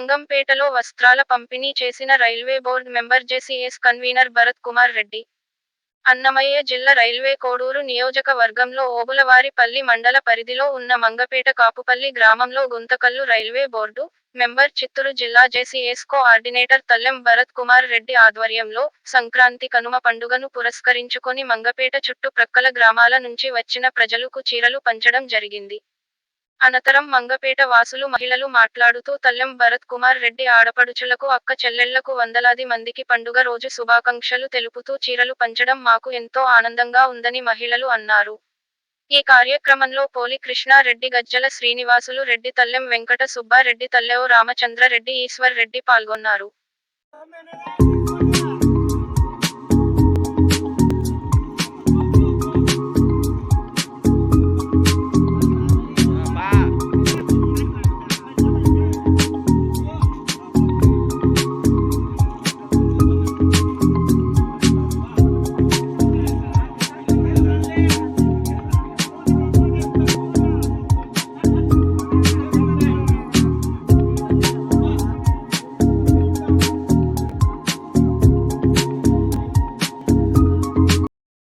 మంగంపేటలో వస్త్రాల పంపిణీ చేసిన railway board member JCS convener Bharat Kumar Reddy. Annamayya జిల్లా రైల్వే కోడూరు నియోజకవర్గంలో ఓబులవారిపల్లి మండల పరిధిలో ఉన్న మంగపేట కాపుపల్లి గ్రామంలో Guntakal railway board member Chittoor జిల్లా జేసీఎస్ కోఆర్డినేటర్ తల్లెం భరత్ కుమార్ రెడ్డి ఆధ్వర్యంలో సంక్రాంతి కనుమ పండుగను పురస్కరించుకొని మంగపేట చుట్టుప్రక్కల గ్రామాల నుంచి వచ్చిన ప్రజలకు చీరలు పంచడం జరిగింది. అనంతరం మంగపేట వాసులు మహిళలు మాట్లాడుతూ తల్లెం భరత్ కుమార్ రెడ్డి ఆడపడుచులకు అక్క చెల్లెళ్ళకు వందలాది మందికి పండుగ రోజు శుభాకాంక్షలు తెలుపుతూ చీరలు పంచడం మాకు ఎంతో ఆనందంగా ఉందని మహిళలు అన్నారు. ఈ కార్యక్రమంలో పోలి కృష్ణారెడ్డి గజ్జల శ్రీనివాసులు రెడ్డి తల్లెం వెంకట సుబ్బారెడ్డి తల్లెవు రామచంద్ర రెడ్డి ఈశ్వర్ రెడ్డి పాల్గొన్నారు.